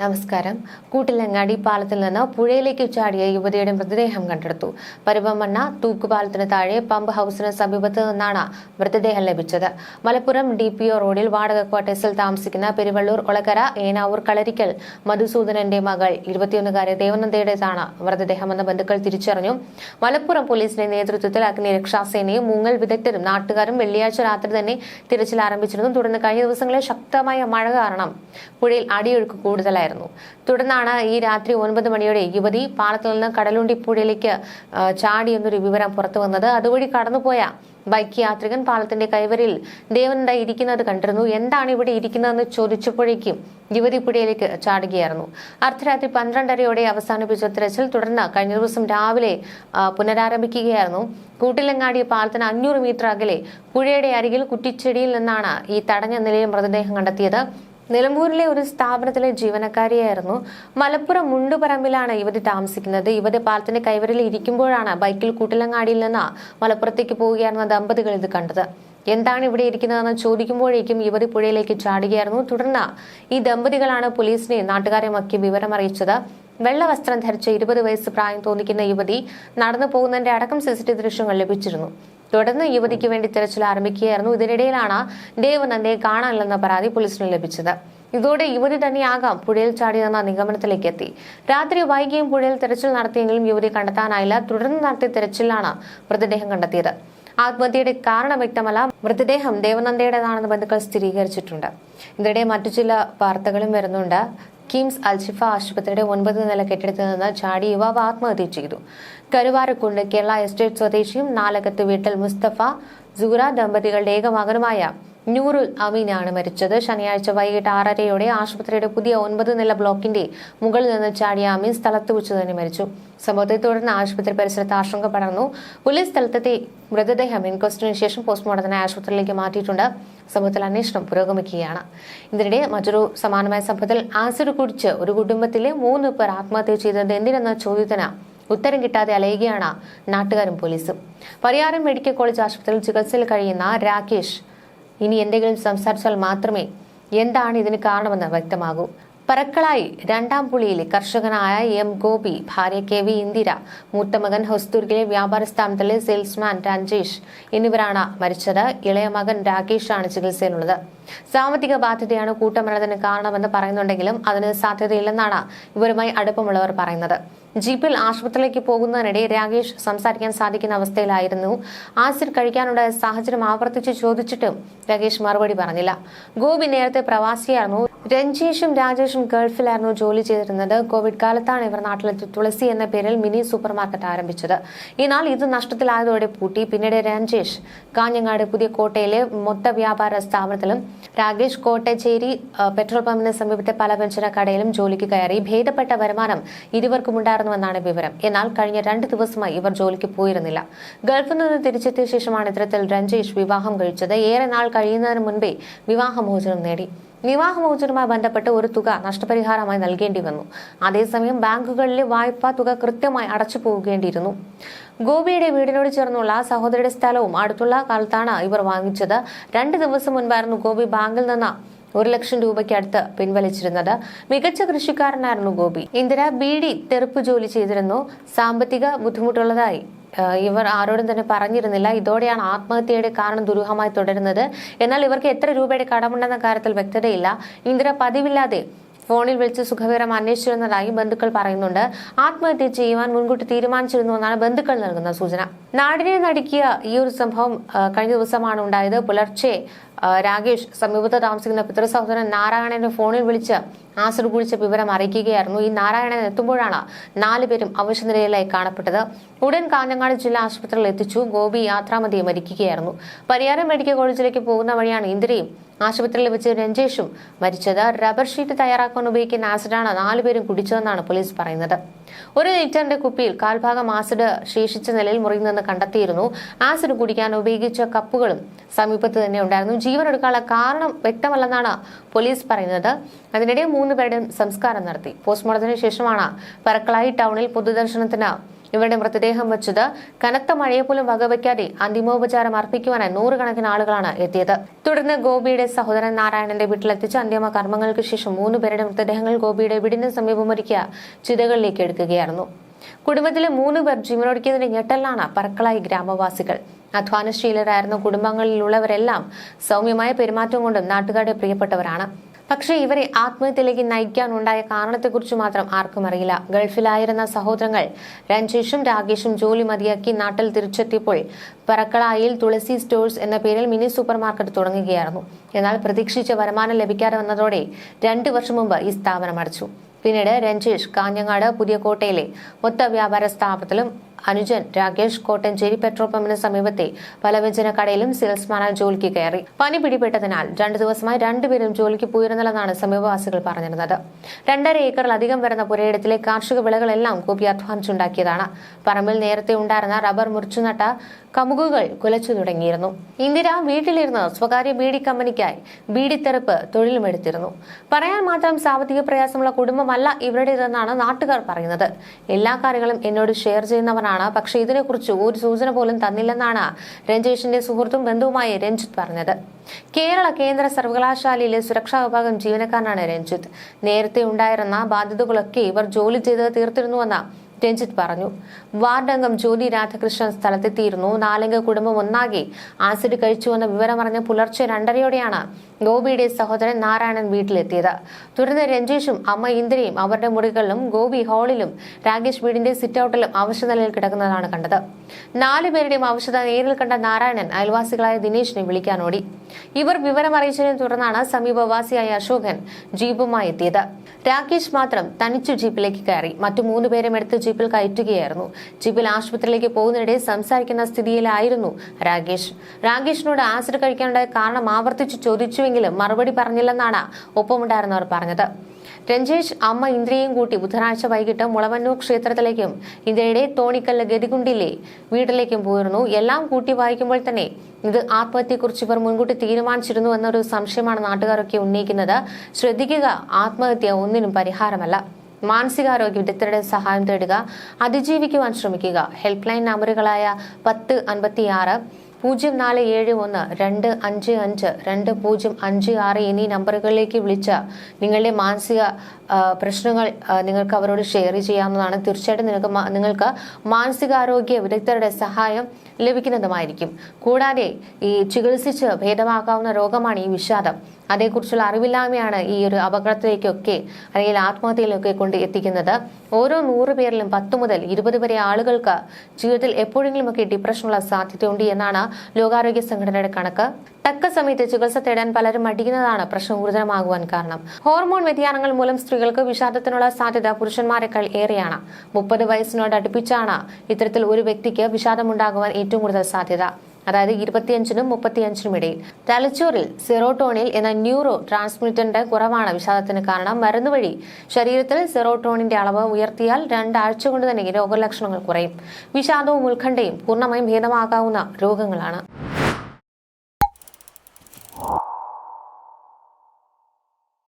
നമസ്കാരം. കൂട്ടിലങ്ങാടി പാലത്തിൽ നിന്ന് പുഴയിലേക്ക് ചാടിയ യുവതിയുടെ മൃതദേഹം കണ്ടെടുത്തു. പരുവമണ്ണ തൂക്കുപാലത്തിന് താഴെ പമ്പ് ഹൌസിന് സമീപത്ത് നിന്നാണ് മൃതദേഹം ലഭിച്ചത്. മലപ്പുറം ഡി പി ഒ റോഡിൽ വാടക ക്വാർട്ടേഴ്സിൽ താമസിക്കുന്ന പെരുവള്ളൂർ ഒളക്കര ഏനാവൂർ കളരിക്കൽ മധുസൂദനന്റെ മകൾ ഇരുപത്തിയൊന്നുകാരി ദേവനന്ദയുടേതാണ് മൃതദേഹമെന്ന് ബന്ധുക്കൾ തിരിച്ചറിഞ്ഞു. മലപ്പുറം പോലീസിന്റെ നേതൃത്വത്തിൽ അഗ്നിരക്ഷാസേനയും മൂങ്ങൽ വിദഗ്ധരും നാട്ടുകാരും വെള്ളിയാഴ്ച രാത്രി തന്നെ തിരച്ചിൽ ആരംഭിച്ചിരുന്നു. തുടർന്ന് കഴിഞ്ഞ ദിവസങ്ങളിൽ ശക്തമായ മഴ കാരണം പുഴയിൽ അടിയൊഴുക്ക് കൂടുതലായിരുന്നു. തുടർന്നാണ് ഈ രാത്രി ഒൻപത് മണിയോടെ യുവതി പാളത്തിൽ നിന്ന് കടലുണ്ടി പുഴയിലേക്ക് ആ, ചാടി എന്നൊരു വിവരം പുറത്തു വന്നത്. അതുവഴി കടന്നുപോയ ബൈക്ക് യാത്രികൻ പാലത്തിന്റെ കൈവരിൽ ദേവനന്ദ ഇരിക്കുന്നത് കണ്ടിരുന്നു. എന്താണ് ഇവിടെ ഇരിക്കുന്നതെന്ന് ചോദിച്ചപ്പോഴേക്കും യുവതി പുഴയിലേക്ക് ചാടുകയായിരുന്നു. അർദ്ധരാത്രി പന്ത്രണ്ടരയോടെ അവസാനിപ്പിച്ച തിരച്ചിൽ തുടർന്ന് കഴിഞ്ഞ ദിവസം രാവിലെ പുനരാരംഭിക്കുകയായിരുന്നു. കൂട്ടിലങ്ങാടി പാലത്തിന് അഞ്ഞൂറ് മീറ്റർ അകലെ പുഴയുടെ അരികിൽ കുറ്റിച്ചെടിയിൽ നിന്നാണ് ഈ തടഞ്ഞ നിലയിൽ മൃതദേഹം കണ്ടെത്തിയത്. നിലമ്പൂരിലെ ഒരു സ്ഥാപനത്തിലെ ജീവനക്കാരിയായിരുന്നു. മലപ്പുറം മുണ്ടുപറമ്പിലാണ് യുവതി താമസിക്കുന്നത്. യുവതി പാലത്തിന്റെ കൈവരിൽ ഇരിക്കുമ്പോഴാണ് ബൈക്കിൽ കൂട്ടിലങ്ങാടിയിൽ നിന്ന് മലപ്പുറത്തേക്ക് പോവുകയായിരുന്ന ദമ്പതികൾ ഇത് കണ്ടത്. എന്താണ് ഇവിടെ ഇരിക്കുന്നതെന്ന് ചോദിക്കുമ്പോഴേക്കും യുവതി പുഴയിലേക്ക് ചാടുകയായിരുന്നു. തുടർന്ന് ഈ ദമ്പതികളാണ് പോലീസിനെ നാട്ടുകാരെയൊക്കെ വിവരം അറിയിച്ചത് വെള്ള വസ്ത്രം ധരിച്ച ഇരുപത് വയസ്സ് പ്രായം തോന്നിക്കുന്ന യുവതി നടന്നു പോകുന്നതിന്റെ അടക്കം സിസിടിവി ദൃശ്യങ്ങൾ ലഭിച്ചിരുന്നു. തുടർന്ന് യുവതിക്ക് വേണ്ടി തെരച്ചിൽ ആരംഭിക്കുകയായിരുന്നു. ഇതിനിടയിലാണ് ദേവനന്ദയെ കാണാനില്ലെന്ന പരാതി പോലീസിന് ലഭിച്ചത്. ഇതോടെ യുവതി തന്നെയാകാം പുഴയിൽ ചാടിയതെന്ന നിഗമനത്തിലേക്ക് എത്തി. രാത്രി വൈകിയും പുഴയിൽ തെരച്ചിൽ നടത്തിയെങ്കിലും യുവതി കണ്ടെത്താനായില്ല. തുടർന്ന് നടത്തിയ തെരച്ചിലാണ് മൃതദേഹം കണ്ടെത്തിയത്. ആത്മഹത്യയുടെ കാരണം വ്യക്തമല്ല. മൃതദേഹം ദേവനന്ദയുടേതാണെന്ന് ബന്ധുക്കൾ സ്ഥിരീകരിച്ചിട്ടുണ്ട്. ഇതിനിടെ മറ്റു ചില വാർത്തകളും വരുന്നുണ്ട്. കിംസ് അൽഷിഫ ആശുപത്രിയുടെ ഒൻപത് നില കെട്ടിടത്തിൽ നിന്ന് ചാടി യുവാവ് ആത്മഹത്യ ചെയ്തു. കരുവാരക്കുണ്ട് കേരള എസ്റ്റേറ്റ് സ്വദേശിയും നാലകത്ത് വീട്ടിൽ മുസ്തഫ സുഹറ ദമ്പതികളുടെ ഏക മകനുമായ നൂറുൽ അമീനാണ് മരിച്ചത്. ശനിയാഴ്ച വൈകിട്ട് ആറരയോടെ ആശുപത്രിയുടെ പുതിയ ഒൻപത് നില ബ്ലോക്കിന്റെ മുകളിൽ നിന്ന് ചാടിയ അമീൻ സ്ഥലത്ത് വെച്ച് തന്നെ മരിച്ചു. സംഭവത്തെ തുടർന്ന് ആശുപത്രി പരിസരത്ത് ആശങ്ക പടർന്നു. പോലീസ് സ്ഥലത്തെത്തി മൃതദേഹം ഇൻക്വസ്റ്റിന് ശേഷം പോസ്റ്റ്മോർട്ടത്തിന് ആശുപത്രിയിലേക്ക് മാറ്റിയിട്ടുണ്ട്. സംഭവത്തിൽ അന്വേഷണം പുരോഗമിക്കുകയാണ്. ഇതിനിടെ മറ്റൊരു സമാനമായ സംഭവത്തിൽ ആസിഡ് കുടിച്ച് ഒരു കുടുംബത്തിലെ മൂന്ന് പേർ ആത്മഹത്യ ചെയ്തത് എന്തിനെന്ന ചോദ്യത്തിന് ഉത്തരം കിട്ടാതെ അലയുകയാണ് നാട്ടുകാരും പോലീസും. പരിയാരം മെഡിക്കൽ കോളേജ് ആശുപത്രിയിൽ ചികിത്സയിൽ കഴിയുന്ന രാകേഷ് ഇനി എന്തെങ്കിലും സംസാരിച്ചാൽ മാത്രമേ എന്താണ് ഇതിന് കാരണമെന്ന് വ്യക്തമാകൂ. പറക്കളായി രണ്ടാം പുളിയിലെ കർഷകനായ എം ഗോപി ഭാര്യ കെ വി ഇന്ദിര മൂത്തമകൻ മകൻ ഹൊസ്തൂരിലെ വ്യാപാര സ്ഥാപനത്തിലെ സെയിൽസ്മാൻ രഞ്ജേഷ് എന്നിവരാണ് മരിച്ചത്. ഇളയ മകൻ രാകേഷാണ് ചികിത്സയിലുള്ളത്. സാമ്പത്തിക ബാധ്യതയാണ് കൂട്ടമരണത്തിന് കാരണമെന്ന് പറയുന്നുണ്ടെങ്കിലും അതിന് സാധ്യതയില്ലെന്നാണ് ഇവരുമായി അടുപ്പമുള്ളവർ പറയുന്നത്. ജീപ്പിൽ ആശുപത്രിയിലേക്ക് പോകുന്നതിനിടെ രാകേഷ് സംസാരിക്കാൻ സാധിക്കുന്ന അവസ്ഥയിലായിരുന്നു. ആസിഡ് കഴിക്കാനുണ്ടായ സാഹചര്യം ആവർത്തിച്ച് ചോദിച്ചിട്ടും രാകേഷ് മറുപടി പറഞ്ഞില്ല. ഗോപി നേരത്തെ പ്രവാസിയായിരുന്നു. രഞ്ജേഷും രാജേഷും ഗൾഫിലായിരുന്നു ജോലി ചെയ്തിരുന്നത്. കോവിഡ് കാലത്താണ് ഇവർ നാട്ടിലെത്തി തുളസി എന്ന പേരിൽ മിനി സൂപ്പർ മാർക്കറ്റ് ആരംഭിച്ചത്. എന്നാൽ ഇത് നഷ്ടത്തിലായതോടെ പൂട്ടി. പിന്നീട് രഞ്ജേഷ് കാഞ്ഞങ്ങാട് പുതിയ കോട്ടയിലെ മൊത്ത വ്യാപാര സ്ഥാപനത്തിലും രാകേഷ് കോട്ടച്ചേരി പെട്രോൾ പമ്പിന് സമീപത്തെ പലവ്യഞ്ജന കടയിലും ജോലിക്ക് കയറി ഭേദപ്പെട്ട വരുമാനം ഇരുവർക്കും ഉണ്ടായിരുന്നുവെന്നാണ് വിവരം. എന്നാൽ കഴിഞ്ഞ രണ്ട് ദിവസമായി ഇവർ ജോലിക്ക് പോയിരുന്നില്ല. ഗൾഫിൽ നിന്ന് തിരിച്ചെത്തിയ ശേഷമാണ് ഇത്തരത്തിൽ രഞ്ജേഷ് വിവാഹം കഴിച്ചത്. ഏറെ നാൾ കഴിയുന്നതിന് മുൻപേ വിവാഹമോചനം നേടി. വിവാഹമോചനവുമായി ബന്ധപ്പെട്ട് ഒരു തുക നഷ്ടപരിഹാരമായി നൽകേണ്ടി വന്നു. അതേസമയം ബാങ്കുകളിലെ വായ്പാ തുക കൃത്യമായി അടച്ചു പോകേണ്ടിയിരുന്നു. ഗോപിയുടെ വീടിനോട് ചേർന്നുള്ള സഹോദരിയുടെ സ്ഥലവും അടുത്തുള്ള കാലത്താണ് ഇവർ വാങ്ങിച്ചത്. രണ്ട് ദിവസം മുൻപായിരുന്നു ഗോപി ബാങ്കിൽ നിന്ന് ഒരു ലക്ഷം രൂപയ്ക്ക് അടുത്ത് പിൻവലിച്ചിരുന്നത്. മികച്ച കൃഷിക്കാരനായിരുന്നു ഗോപി. ഇന്ദിര ബി ഡി തെറുപ്പ് ജോലി ചെയ്തിരുന്നു. സാമ്പത്തിക ബുദ്ധിമുട്ടുള്ളതായി ഇവർ ആരോടും തന്നെ പറഞ്ഞിരുന്നില്ല. ഇതോടെയാണ് ആത്മഹത്യയുടെ കാരണം ദുരൂഹമായി തുടരുന്നത്. എന്നാൽ ഇവർക്ക് എത്ര രൂപയുടെ കടമുണ്ടെന്ന കാര്യത്തിൽ വ്യക്തതയില്ല. ഇന്ദിര പതിവില്ലാതെ ഫോണിൽ വിളിച്ച് സുഖവിവരം അന്വേഷിച്ചിരുന്നതായി ബന്ധുക്കൾ പറയുന്നുണ്ട്. ആത്മഹത്യ ചെയ്യുവാൻ മുൻകൂട്ടി തീരുമാനിച്ചിരുന്നുവെന്നാണ് ബന്ധുക്കൾ നൽകുന്ന സൂചന. നാടിനെ നടുക്കിയ ഈ ഒരു സംഭവം കഴിഞ്ഞ ദിവസമാണ് ഉണ്ടായത്. പുലർച്ചെ രാകേഷ് സമീപത്ത് താമസിക്കുന്ന പിതൃ സഹോദരൻ നാരായണനെ ഫോണിൽ വിളിച്ച് ആസിഡ് കുടിച്ച വിവരം അറിയിക്കുകയായിരുന്നു. ഈ നാരായണൻ എത്തുമ്പോഴാണ് നാലുപേരും അവശനിലയിലായി കാണപ്പെട്ടത്. ഉടൻ കാഞ്ഞങ്ങാട് ജില്ലാ ആശുപത്രിയിൽ എത്തിച്ചു. ഗോപി യാത്രാമതിയെ മരിക്കുകയായിരുന്നു. പരിയാരം മെഡിക്കൽ കോളേജിലേക്ക് പോകുന്ന വഴിയാണ് ഇന്ദിരയും ആശുപത്രിയിൽ വെച്ച് രഞ്ജേഷും മരിച്ചത്. റബ്ബർ ഷീറ്റ് തയ്യാറാക്കാൻ ഉപയോഗിക്കുന്ന ആസിഡാണ് നാലുപേരും കുടിച്ചതെന്നാണ് പോലീസ് പറയുന്നത്. ഒരു ലിറ്ററിന്റെ കുപ്പിയിൽ കാൽഭാഗം ആസിഡ് ശേഷിച്ച നിലയിൽ മുറിയിൽ നിന്ന് കണ്ടെത്തിയിരുന്നു. ആസിഡ് കുടിക്കാൻ ഉപയോഗിച്ച കപ്പുകളും സമീപത്ത് തന്നെ ഉണ്ടായിരുന്നു. ജീവനെടുക്കാനുള്ള കാരണം വ്യക്തമല്ലെന്നാണ് പോലീസ് പറയുന്നത്. അതിനിടെ മൂന്ന് പേരുടെയും സംസ്കാരം നടത്തി. പോസ്റ്റ്മോർട്ടത്തിന് ശേഷമാണ് പറക്കളായി ടൗണിൽ പൊതുദർശനത്തിന് ഇവരുടെ മൃതദേഹം വെച്ചത് കനത്ത മഴയെ പോലും വകവയ്ക്കാതെ അന്തിമോപചാരം അർപ്പിക്കുവാനായി നൂറുകണക്കിന് ആളുകളാണ് എത്തിയത്. തുടർന്ന് ഗോപിയുടെ സഹോദരൻ നാരായണന്റെ വീട്ടിലെത്തിച്ച് അന്തിമ കർമ്മങ്ങൾക്ക് ശേഷം മൂന്ന് പേരുടെ മൃതദേഹങ്ങൾ ഗോപിയുടെ വീടിന് സമീപം ഒരുക്കിയ ചിതകളിലേക്ക് എടുക്കുകയായിരുന്നു. കുടുംബത്തിലെ മൂന്ന് പേർ ജീവനൊടുക്കിയതിന്റെ ഞെട്ടലാണ് പറക്കളായി ഗ്രാമവാസികൾ. അധ്വാനശീലരായിരുന്ന കുടുംബങ്ങളിലുള്ളവരെല്ലാം സൗമ്യമായ പെരുമാറ്റം കൊണ്ടും നാട്ടുകാരുടെ പ്രിയപ്പെട്ടവരാണ്. പക്ഷേ ഇവരെ ആത്മഹത്യയിലേക്ക് നയിക്കാനുണ്ടായ കാരണത്തെക്കുറിച്ച് മാത്രം ആർക്കും അറിയില്ല. ഗൾഫിലായിരുന്ന സഹോദരങ്ങൾ രഞ്ജേഷും രാകേഷും ജോലി മതിയാക്കി നാട്ടിൽ തിരിച്ചെത്തിയപ്പോൾ പറക്കളായിൽ തുളസി സ്റ്റോഴ്സ് എന്ന പേരിൽ മിനി സൂപ്പർ മാർക്കറ്റ് തുടങ്ങുകയായിരുന്നു. എന്നാൽ പ്രതീക്ഷിച്ച വരുമാനം ലഭിക്കാതെ വന്നതോടെ രണ്ടു വർഷം മുമ്പ് ഈ സ്ഥാപനം അടച്ചു. പിന്നീട് രഞ്ജേഷ് കാഞ്ഞങ്ങാട് പുതിയ കോട്ടയിലെ മൊത്ത വ്യാപാര സ്ഥാപനത്തിലും അനുജൻ രാകേഷ് കോട്ടഞ്ചേരി പെട്രോൾ പമ്പിന് സമീപത്തെ പലവ്യഞ്ജന കടയിലും സെയിൽസ്മാനായി ജോലിക്ക് കയറി. പനി പിടിപെട്ടതിനാൽ രണ്ടു ദിവസമായി രണ്ടുപേരും ജോലിക്ക് പോയിരുന്നില്ലെന്നാണ് സമീപവാസികൾ പറഞ്ഞിരുന്നത്. രണ്ടര ഏക്കറിലധികം വരുന്ന പുരയിടത്തിലെ കാർഷിക വിളകളെല്ലാം കൂപ്പി അധ്വാനിച്ചുണ്ടാക്കിയതാണ്. പറമ്പിൽ നേരത്തെ ഉണ്ടായിരുന്ന റബ്ബർ മുറിച്ചുനട്ട കമുകുകൾ കുലച്ചു തുടങ്ങിയിരുന്നു. ഇന്ദിര വീട്ടിലിരുന്ന് സ്വകാര്യ ബീഡി കമ്പനിക്കായി ബീഡിത്തെറുപ്പ് തൊഴിലുമെടുത്തിരുന്നു പറയാൻ മാത്രം സാമ്പത്തിക പ്രയാസമുള്ള കുടുംബമല്ല ഇവരുടേതെന്നാണ് നാട്ടുകാർ പറയുന്നത്. എല്ലാ കാര്യങ്ങളും എന്നോട് ഷെയർ ചെയ്യുന്നവനാണ് പക്ഷേ ഇതിനെക്കുറിച്ച് ഒരു സൂചന പോലും തന്നില്ലെന്നാണ് രഞ്ജേഷിന്റെ സുഹൃത്തും ബന്ധുവുമായി രഞ്ജിത്ത് പറഞ്ഞത്. കേരള കേന്ദ്ര സർവകലാശാലയിലെ സുരക്ഷാ വിഭാഗം ജീവനക്കാരനാണ് രഞ്ജിത്ത്. നേരത്തെ ഉണ്ടായിരുന്ന ബാധ്യതകളൊക്കെ ഇവർ ജോലി ചെയ്ത് തീർത്തിരുന്നുവെന്ന് രഞ്ജിത്ത് പറഞ്ഞു. വാർഡംഗം ജോലി രാധാകൃഷ്ണൻ സ്ഥലത്തെത്തിയിരുന്നു. നാലംഗ കുടുംബം ഒന്നാകെ ആസിഡ് കഴിച്ചുവെന്ന വിവരമറിഞ്ഞ് പുലർച്ചെ രണ്ടരയോടെയാണ് ഗോപിയുടെ സഹോദരൻ നാരായണൻ വീട്ടിലെത്തിയത്. തുടർന്ന് രഞ്ജേഷും അമ്മ ഇന്ദിരയും അവരുടെ മുറികളിലും ഗോപി ഹാളിലും രാകേഷ് വീടിന്റെ സിറ്റ് ഔട്ടിലും അവശനിലയിൽ കിടക്കുന്നതാണ് കണ്ടത്. നാലുപേരുടെയും അവശത നേരിൽ കണ്ട നാരായണൻ അയൽവാസികളായ ദിനേശിനെ വിളിക്കാനോടി ഇവർ വിവരം അറിയിച്ചതിനെ തുടർന്നാണ് സമീപവാസിയായ അശോകൻ ജീപ്പുമായി എത്തിയത്. രാകേഷ് മാത്രം തനിച്ചു ജീപ്പിലേക്ക് കയറി. മറ്റു മൂന്നുപേരും എടുത്ത് ജീപ്പിൽ കയറ്റുകയായിരുന്നു. ജീപ്പിൽ ആശുപത്രിയിലേക്ക് പോകുന്നതിനിടെ സംസാരിക്കുന്ന സ്ഥിതിയിലായിരുന്നു രാകേഷ്. രാകേഷിനോട് ആസിഡ് കഴിക്കാനുണ്ടായ കാരണം ആവർത്തിച്ച് ചോദിച്ചുവെങ്കിലും മറുപടി പറഞ്ഞില്ലെന്നാണ് ഒപ്പമുണ്ടായിരുന്നവർ പറഞ്ഞത്. രഞ്ജേഷ് അമ്മ ഇന്ദ്രിയെയും കൂട്ടി ബുധനാഴ്ച വൈകിട്ട് മുളവന്നൂർ ക്ഷേത്രത്തിലേക്കും ഇന്ത്യയുടെ തോണിക്കല്ല് ഗതികുണ്ടിലെ വീട്ടിലേക്കും പോയിരുന്നു. എല്ലാം കൂട്ടി വായിക്കുമ്പോൾ തന്നെ ഇത് ആത്മഹത്യയെക്കുറിച്ച് ഇവർ മുൻകൂട്ടി തീരുമാനിച്ചിരുന്നു എന്നൊരു സംശയമാണ് നാട്ടുകാരൊക്കെ ഉന്നയിക്കുന്നത്. ശ്രദ്ധിക്കുക ആത്മഹത്യ ഒന്നിനും പരിഹാരമല്ല. മാനസികാരോഗ്യ വിദഗ്ധരുടെ സഹായം തേടുക അതിജീവിക്കുവാൻ ശ്രമിക്കുക. ഹെൽപ്പ് ലൈൻ നമ്പറുകളായ പത്ത് അൻപത്തിയാറ് പൂജ്യം നാല് ഏഴ് ഒന്ന് രണ്ട് അഞ്ച് അഞ്ച് രണ്ട് പൂജ്യം അഞ്ച് ആറ് എന്നീ നമ്പറുകളിലേക്ക് വിളിച്ച നിങ്ങളുടെ മാനസിക പ്രശ്നങ്ങൾ നിങ്ങൾക്ക് അവരോട് ഷെയർ ചെയ്യാവുന്നതാണ്. തീർച്ചയായിട്ടും നിങ്ങൾക്ക് നിങ്ങൾക്ക് മാനസികാരോഗ്യ വിദഗ്ധരുടെ സഹായം ലഭിക്കുന്നതുമായിരിക്കും. കൂടാതെ ഈ ചികിത്സിച്ച് ഭേദമാക്കാവുന്ന രോഗമാണ് ഈ വിഷാദം. അതേക്കുറിച്ചുള്ള അറിവില്ലായ്മയാണ് ഈ ഒരു അപകടത്തിലേക്കൊക്കെ അല്ലെങ്കിൽ ആത്മഹത്യയിലൊക്കെ കൊണ്ട് എത്തിക്കുന്നത്. ഓരോ നൂറ് പേരിലും പത്ത് മുതൽ ഇരുപത് വരെ ആളുകൾക്ക് ജീവിതത്തിൽ എപ്പോഴെങ്കിലുമൊക്കെ ഡിപ്രഷനുള്ള സാധ്യതയുണ്ട് എന്നാണ് ലോകാരോഗ്യ സംഘടനയുടെ കണക്ക്. തക്ക സമയത്ത് ചികിത്സ തേടാൻ പലരും മടിക്കുന്നതാണ് പ്രശ്നം ഗുരുതരമാകുവാൻ കാരണം. ഹോർമോൺ വ്യതിയാനങ്ങൾ മൂലം സ്ത്രീകൾക്ക് വിഷാദത്തിനുള്ള സാധ്യത പുരുഷന്മാരെക്കാൾ ഏറെയാണ്. മുപ്പത് വയസ്സിനോട് അടുപ്പിച്ചാണ് ഇത്തരത്തിൽ ഒരു വ്യക്തിക്ക് വിഷാദമുണ്ടാകുവാൻ ഏറ്റവും കൂടുതൽ സാധ്യത. അതായത് ഇരുപത്തിയഞ്ചിനും മുപ്പത്തിയഞ്ചിനും ഇടയിൽ. തലച്ചോറിൽ സെറോട്ടോണിൽ എന്ന ന്യൂറോ ട്രാൻസ്മിറ്ററിന്റെ കുറവാണ് വിഷാദത്തിന് കാരണം. മരുന്ന് വഴി ശരീരത്തിൽ സെറോട്ടോണിന്റെ അളവ് ഉയർത്തിയാൽ രണ്ടാഴ്ച കൊണ്ട് തന്നെ രോഗലക്ഷണങ്ങൾ കുറയും. വിഷാദവും ഉത്കണ്ഠയും പൂർണമായും ഭേദമാകാവുന്ന രോഗങ്ങളാണ്.